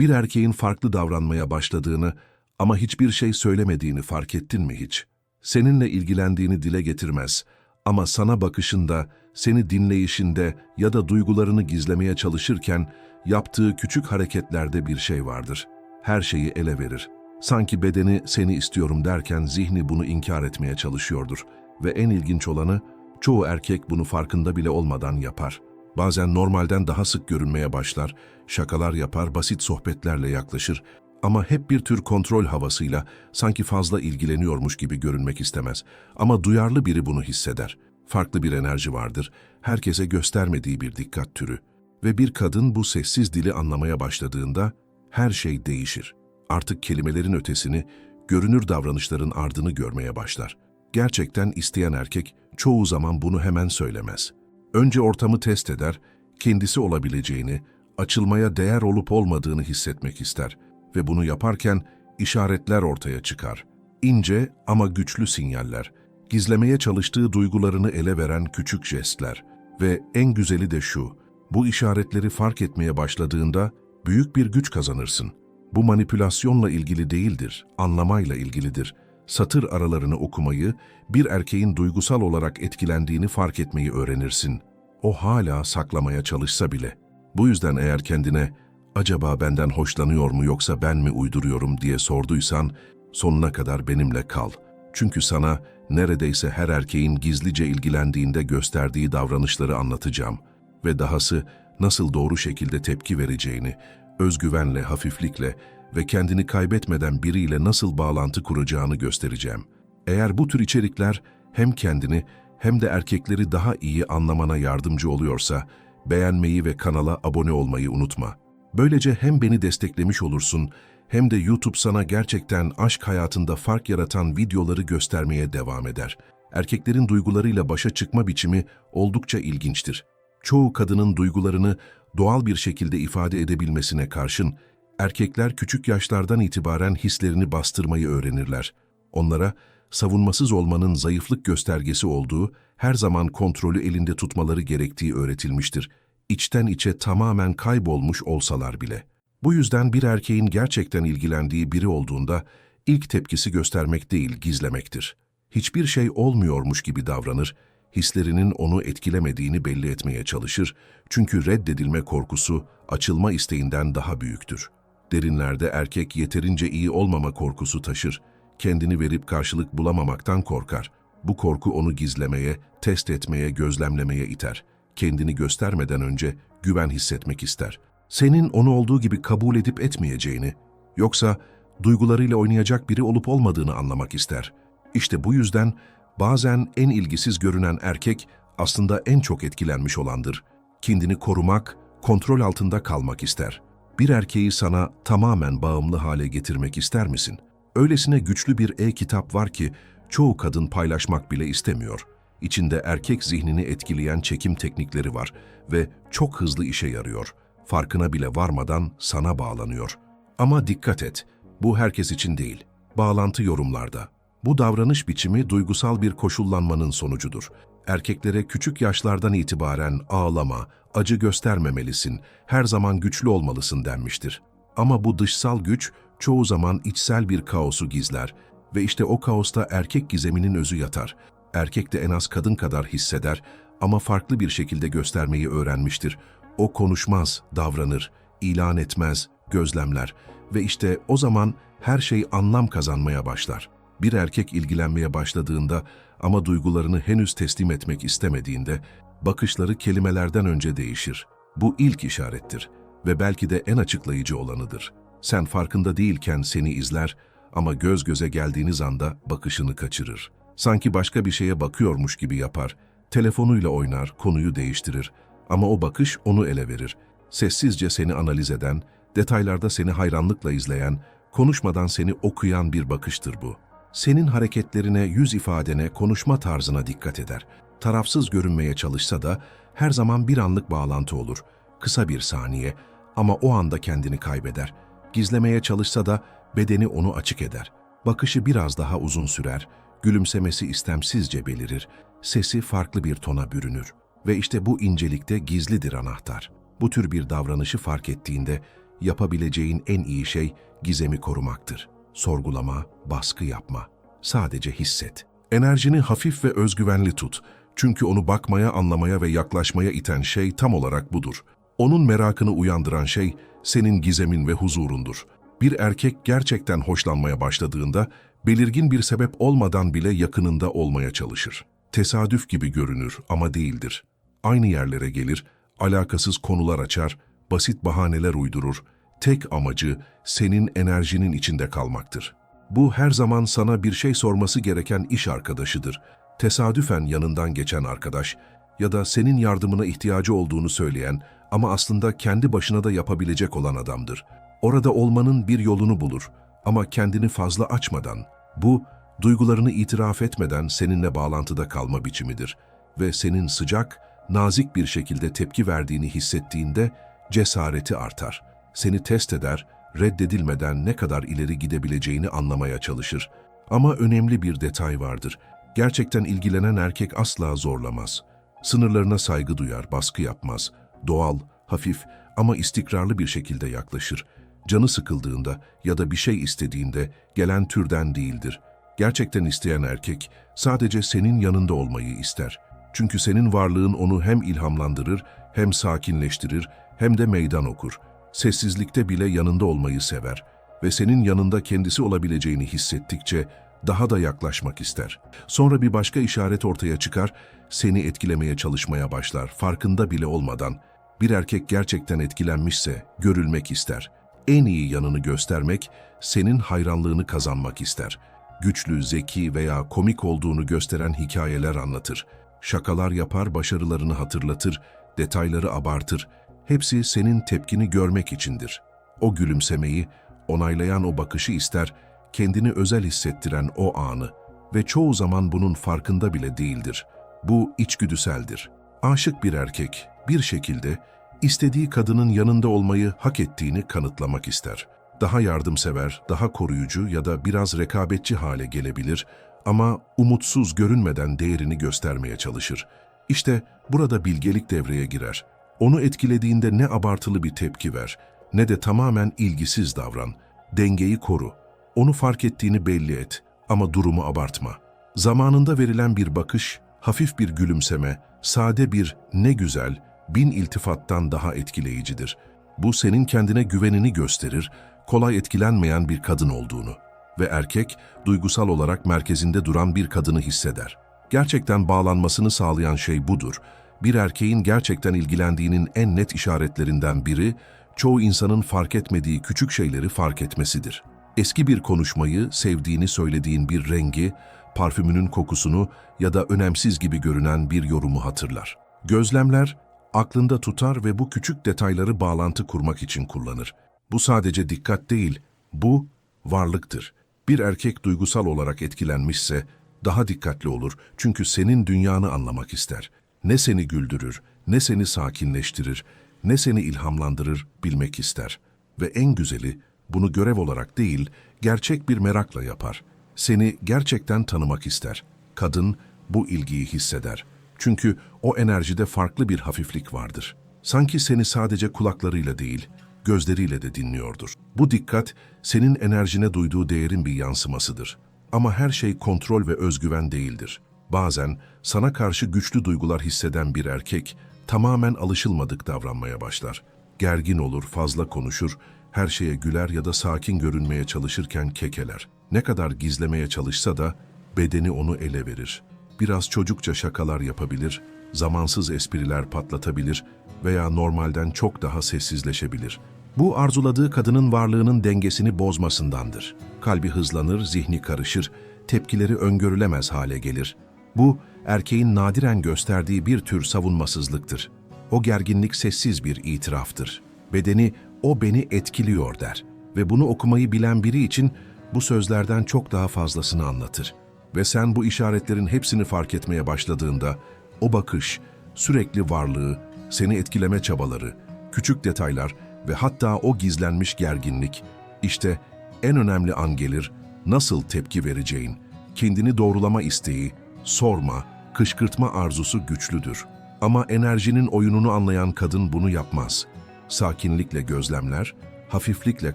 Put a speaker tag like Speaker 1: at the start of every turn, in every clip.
Speaker 1: Bir erkeğin farklı davranmaya başladığını ama hiçbir şey söylemediğini fark ettin mi hiç? Seninle ilgilendiğini dile getirmez ama sana bakışında, seni dinleyişinde ya da duygularını gizlemeye çalışırken yaptığı küçük hareketlerde bir şey vardır. Her şeyi ele verir. Sanki bedeni seni istiyorum derken zihni bunu inkar etmeye çalışıyordur. Ve en ilginç olanı, çoğu erkek bunu farkında bile olmadan yapar. Bazen normalden daha sık görünmeye başlar, şakalar yapar, basit sohbetlerle yaklaşır ama hep bir tür kontrol havasıyla sanki fazla ilgileniyormuş gibi görünmek istemez. Ama duyarlı biri bunu hisseder. Farklı bir enerji vardır, herkese göstermediği bir dikkat türü. Ve bir kadın bu sessiz dili anlamaya başladığında her şey değişir. Artık kelimelerin ötesini, görünür davranışların ardını görmeye başlar. Gerçekten isteyen erkek çoğu zaman bunu hemen söylemez. Önce ortamı test eder, kendisi olabileceğini, açılmaya değer olup olmadığını hissetmek ister ve bunu yaparken işaretler ortaya çıkar. İnce ama güçlü sinyaller, gizlemeye çalıştığı duygularını ele veren küçük jestler ve en güzeli de şu, bu işaretleri fark etmeye başladığında büyük bir güç kazanırsın. Bu manipülasyonla ilgili değildir, anlamayla ilgilidir. Satır aralarını okumayı, bir erkeğin duygusal olarak etkilendiğini fark etmeyi öğrenirsin. O hala saklamaya çalışsa bile. Bu yüzden eğer kendine acaba benden hoşlanıyor mu yoksa ben mi uyduruyorum diye sorduysan sonuna kadar benimle kal. Çünkü sana neredeyse her erkeğin gizlice ilgilendiğinde gösterdiği davranışları anlatacağım ve dahası nasıl doğru şekilde tepki vereceğini, özgüvenle, hafiflikle ve kendini kaybetmeden biriyle nasıl bağlantı kuracağını göstereceğim. Eğer bu tür içerikler hem kendini hem de erkekleri daha iyi anlamana yardımcı oluyorsa, beğenmeyi ve kanala abone olmayı unutma. Böylece hem beni desteklemiş olursun, hem de YouTube sana gerçekten aşk hayatında fark yaratan videoları göstermeye devam eder. Erkeklerin duygularıyla başa çıkma biçimi oldukça ilginçtir. Çoğu kadının duygularını doğal bir şekilde ifade edebilmesine karşın, erkekler küçük yaşlardan itibaren hislerini bastırmayı öğrenirler. Onlara savunmasız olmanın zayıflık göstergesi olduğu, her zaman kontrolü elinde tutmaları gerektiği öğretilmiştir. İçten içe tamamen kaybolmuş olsalar bile. Bu yüzden bir erkeğin gerçekten ilgilendiği biri olduğunda ilk tepkisi göstermek değil, gizlemektir. Hiçbir şey olmuyormuş gibi davranır, hislerinin onu etkilemediğini belli etmeye çalışır çünkü reddedilme korkusu açılma isteğinden daha büyüktür. Derinlerde erkek yeterince iyi olmama korkusu taşır, kendini verip karşılık bulamamaktan korkar. Bu korku onu gizlemeye, test etmeye, gözlemlemeye iter. Kendini göstermeden önce güven hissetmek ister. Senin onu olduğu gibi kabul edip etmeyeceğini, yoksa duygularıyla oynayacak biri olup olmadığını anlamak ister. İşte bu yüzden bazen en ilgisiz görünen erkek aslında en çok etkilenmiş olandır. Kendini korumak, kontrol altında kalmak ister. Bir erkeği sana tamamen bağımlı hale getirmek ister misin? Öylesine güçlü bir e-kitap var ki çoğu kadın paylaşmak bile istemiyor. İçinde erkek zihnini etkileyen çekim teknikleri var ve çok hızlı işe yarıyor. Farkına bile varmadan sana bağlanıyor. Ama dikkat et, bu herkes için değil. Bağlantı yorumlarda. Bu davranış biçimi duygusal bir koşullanmanın sonucudur. Erkeklere küçük yaşlardan itibaren ağlama, acı göstermemelisin, her zaman güçlü olmalısın denmiştir. Ama bu dışsal güç çoğu zaman içsel bir kaosu gizler ve işte o kaosta erkek gizeminin özü yatar. Erkek de en az kadın kadar hisseder ama farklı bir şekilde göstermeyi öğrenmiştir. O konuşmaz, davranır, ilan etmez, gözlemler ve işte o zaman her şey anlam kazanmaya başlar. Bir erkek ilgilenmeye başladığında ama duygularını henüz teslim etmek istemediğinde bakışları kelimelerden önce değişir. Bu ilk işarettir ve belki de en açıklayıcı olanıdır. Sen farkında değilken seni izler ama göz göze geldiğiniz anda bakışını kaçırır. Sanki başka bir şeye bakıyormuş gibi yapar. Telefonuyla oynar, konuyu değiştirir. Ama o bakış onu ele verir. Sessizce seni analiz eden, detaylarda seni hayranlıkla izleyen, konuşmadan seni okuyan bir bakıştır bu. Senin hareketlerine, yüz ifadene, konuşma tarzına dikkat eder. Tarafsız görünmeye çalışsa da her zaman bir anlık bağlantı olur. Kısa bir saniye ama o anda kendini kaybeder. Gizlemeye çalışsa da bedeni onu açık eder. Bakışı biraz daha uzun sürer, gülümsemesi istemsizce belirir, sesi farklı bir tona bürünür. Ve işte bu incelikte gizlidir anahtar. Bu tür bir davranışı fark ettiğinde yapabileceğin en iyi şey gizemi korumaktır. Sorgulama, baskı yapma. Sadece hisset. Enerjini hafif ve özgüvenli tut. Çünkü onu bakmaya, anlamaya ve yaklaşmaya iten şey tam olarak budur. Onun merakını uyandıran şey senin gizemin ve huzurundur. Bir erkek gerçekten hoşlanmaya başladığında belirgin bir sebep olmadan bile yakınında olmaya çalışır. Tesadüf gibi görünür ama değildir. Aynı yerlere gelir, alakasız konular açar, basit bahaneler uydurur. Tek amacı senin enerjinin içinde kalmaktır. Bu her zaman sana bir şey sorması gereken iş arkadaşıdır. Tesadüfen yanından geçen arkadaş ya da senin yardımına ihtiyacı olduğunu söyleyen ama aslında kendi başına da yapabilecek olan adamdır. Orada olmanın bir yolunu bulur ama kendini fazla açmadan. Bu, duygularını itiraf etmeden seninle bağlantıda kalma biçimidir ve senin sıcak, nazik bir şekilde tepki verdiğini hissettiğinde cesareti artar. Seni test eder, reddedilmeden ne kadar ileri gidebileceğini anlamaya çalışır. Ama önemli bir detay vardır. Gerçekten ilgilenen erkek asla zorlamaz. Sınırlarına saygı duyar, baskı yapmaz. Doğal, hafif ama istikrarlı bir şekilde yaklaşır. Canı sıkıldığında ya da bir şey istediğinde gelen türden değildir. Gerçekten isteyen erkek sadece senin yanında olmayı ister. Çünkü senin varlığın onu hem ilhamlandırır, hem sakinleştirir, hem de meydan okur. Sessizlikte bile yanında olmayı sever ve senin yanında kendisi olabileceğini hissettikçe daha da yaklaşmak ister. Sonra bir başka işaret ortaya çıkar, seni etkilemeye çalışmaya başlar, farkında bile olmadan. Bir erkek gerçekten etkilenmişse görülmek ister. En iyi yanını göstermek, senin hayranlığını kazanmak ister. Güçlü, zeki veya komik olduğunu gösteren hikayeler anlatır. Şakalar yapar, başarılarını hatırlatır, detayları abartır. Hepsi senin tepkini görmek içindir. O gülümsemeyi, onaylayan o bakışı ister, kendini özel hissettiren o anı ve çoğu zaman bunun farkında bile değildir. Bu içgüdüseldir. Aşık bir erkek bir şekilde istediği kadının yanında olmayı hak ettiğini kanıtlamak ister. Daha yardımsever, daha koruyucu ya da biraz rekabetçi hale gelebilir ama umutsuz görünmeden değerini göstermeye çalışır. İşte burada bilgelik devreye girer. Onu etkilediğinde ne abartılı bir tepki ver, ne de tamamen ilgisiz davran. Dengeyi koru. Onu fark ettiğini belli et ama durumu abartma. Zamanında verilen bir bakış, hafif bir gülümseme, sade bir ne güzel, bin iltifattan daha etkileyicidir. Bu senin kendine güvenini gösterir, kolay etkilenmeyen bir kadın olduğunu. Ve erkek, duygusal olarak merkezinde duran bir kadını hisseder. Gerçekten bağlanmasını sağlayan şey budur. Bir erkeğin gerçekten ilgilendiğinin en net işaretlerinden biri, çoğu insanın fark etmediği küçük şeyleri fark etmesidir. Eski bir konuşmayı, sevdiğini söylediğin bir rengi, parfümünün kokusunu ya da önemsiz gibi görünen bir yorumu hatırlar. Gözlemler, aklında tutar ve bu küçük detayları bağlantı kurmak için kullanır. Bu sadece dikkat değil, bu varlıktır. Bir erkek duygusal olarak etkilenmişse daha dikkatli olur çünkü senin dünyanı anlamak ister. Ne seni güldürür, ne seni sakinleştirir, ne seni ilhamlandırır bilmek ister. Ve en güzeli bunu görev olarak değil, gerçek bir merakla yapar. Seni gerçekten tanımak ister. Kadın bu ilgiyi hisseder. Çünkü o enerjide farklı bir hafiflik vardır. Sanki seni sadece kulaklarıyla değil, gözleriyle de dinliyordur. Bu dikkat, senin enerjine duyduğu değerin bir yansımasıdır. Ama her şey kontrol ve özgüven değildir. Bazen sana karşı güçlü duygular hisseden bir erkek, tamamen alışılmadık davranmaya başlar. Gergin olur, fazla konuşur, her şeye güler ya da sakin görünmeye çalışırken kekeler. Ne kadar gizlemeye çalışsa da bedeni onu ele verir. Biraz çocukça şakalar yapabilir, zamansız espriler patlatabilir veya normalden çok daha sessizleşebilir. Bu arzuladığı kadının varlığının dengesini bozmasındandır. Kalbi hızlanır, zihni karışır, tepkileri öngörülemez hale gelir. Bu, erkeğin nadiren gösterdiği bir tür savunmasızlıktır. O gerginlik sessiz bir itiraftır. Bedeni, o beni etkiliyor der ve bunu okumayı bilen biri için bu sözlerden çok daha fazlasını anlatır. Ve sen bu işaretlerin hepsini fark etmeye başladığında, o bakış, sürekli varlığı, seni etkileme çabaları, küçük detaylar ve hatta o gizlenmiş gerginlik, işte en önemli an gelir, nasıl tepki vereceğin, kendini doğrulama isteği, sorma, kışkırtma arzusu güçlüdür. Ama enerjinin oyununu anlayan kadın bunu yapmaz. Sakinlikle gözlemler, hafiflikle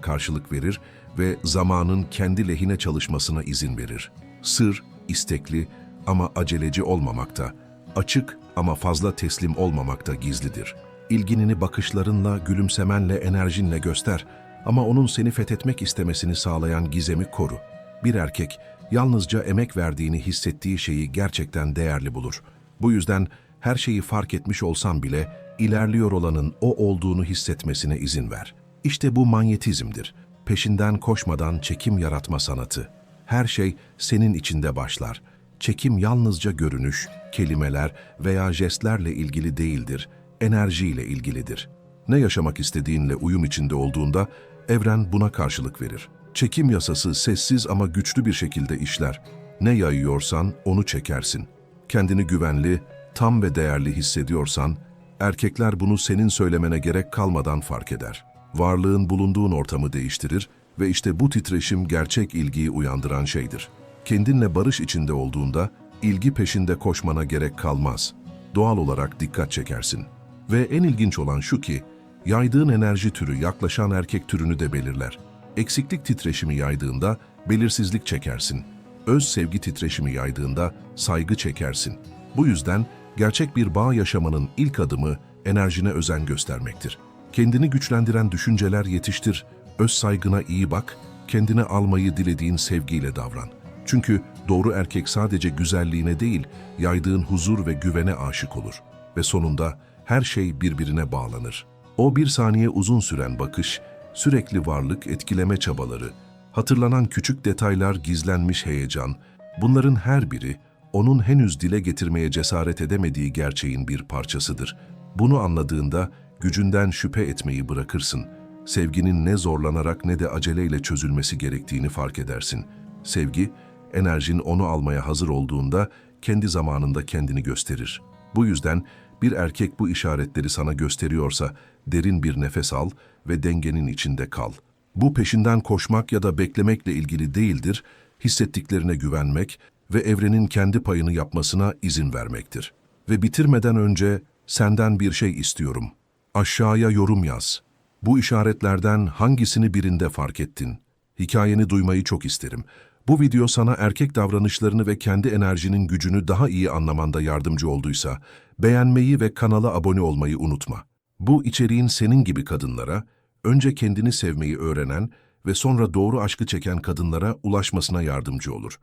Speaker 1: karşılık verir ve zamanın kendi lehine çalışmasına izin verir. Sır, istekli ama aceleci olmamakta, açık ama fazla teslim olmamakta gizlidir. İlginini bakışlarınla, gülümsemenle, enerjinle göster ama onun seni fethetmek istemesini sağlayan gizemi koru. Bir erkek yalnızca emek verdiğini hissettiği şeyi gerçekten değerli bulur. Bu yüzden her şeyi fark etmiş olsan bile ilerliyor olanın o olduğunu hissetmesine izin ver. İşte bu manyetizmdir. Peşinden koşmadan çekim yaratma sanatı. Her şey senin içinde başlar. Çekim yalnızca görünüş, kelimeler veya jestlerle ilgili değildir, enerjiyle ilgilidir. Ne yaşamak istediğinle uyum içinde olduğunda evren buna karşılık verir. Çekim yasası sessiz ama güçlü bir şekilde işler. Ne yayıyorsan onu çekersin. Kendini güvenli, tam ve değerli hissediyorsan, erkekler bunu senin söylemene gerek kalmadan fark eder. Varlığın bulunduğun ortamı değiştirir ve işte bu titreşim gerçek ilgiyi uyandıran şeydir. Kendinle barış içinde olduğunda ilgi peşinde koşmana gerek kalmaz. Doğal olarak dikkat çekersin. Ve en ilginç olan şu ki, yaydığın enerji türü yaklaşan erkek türünü de belirler. Eksiklik titreşimi yaydığında belirsizlik çekersin. Öz sevgi titreşimi yaydığında saygı çekersin. Bu yüzden gerçek bir bağ yaşamanın ilk adımı enerjine özen göstermektir. Kendini güçlendiren düşünceler yetiştir, öz saygına iyi bak, kendine almayı dilediğin sevgiyle davran. Çünkü doğru erkek sadece güzelliğine değil, yaydığın huzur ve güvene aşık olur. Ve sonunda her şey birbirine bağlanır. O bir saniye uzun süren bakış, sürekli varlık, etkileme çabaları, hatırlanan küçük detaylar, gizlenmiş heyecan, bunların her biri onun henüz dile getirmeye cesaret edemediği gerçeğin bir parçasıdır. Bunu anladığında gücünden şüphe etmeyi bırakırsın. Sevginin ne zorlanarak ne de aceleyle çözülmesi gerektiğini fark edersin. Sevgi, enerjin onu almaya hazır olduğunda kendi zamanında kendini gösterir. Bu yüzden bir erkek bu işaretleri sana gösteriyorsa derin bir nefes al ve dengenin içinde kal. Bu peşinden koşmak ya da beklemekle ilgili değildir, hissettiklerine güvenmek ve evrenin kendi payını yapmasına izin vermektir. Ve bitirmeden önce senden bir şey istiyorum. Aşağıya yorum yaz. Bu işaretlerden hangisini birinde fark ettin? Hikayeni duymayı çok isterim. Bu video sana erkek davranışlarını ve kendi enerjinin gücünü daha iyi anlamanda yardımcı olduysa, beğenmeyi ve kanala abone olmayı unutma. Bu içeriğin senin gibi kadınlara, önce kendini sevmeyi öğrenen ve sonra doğru aşkı çeken kadınlara ulaşmasına yardımcı olur.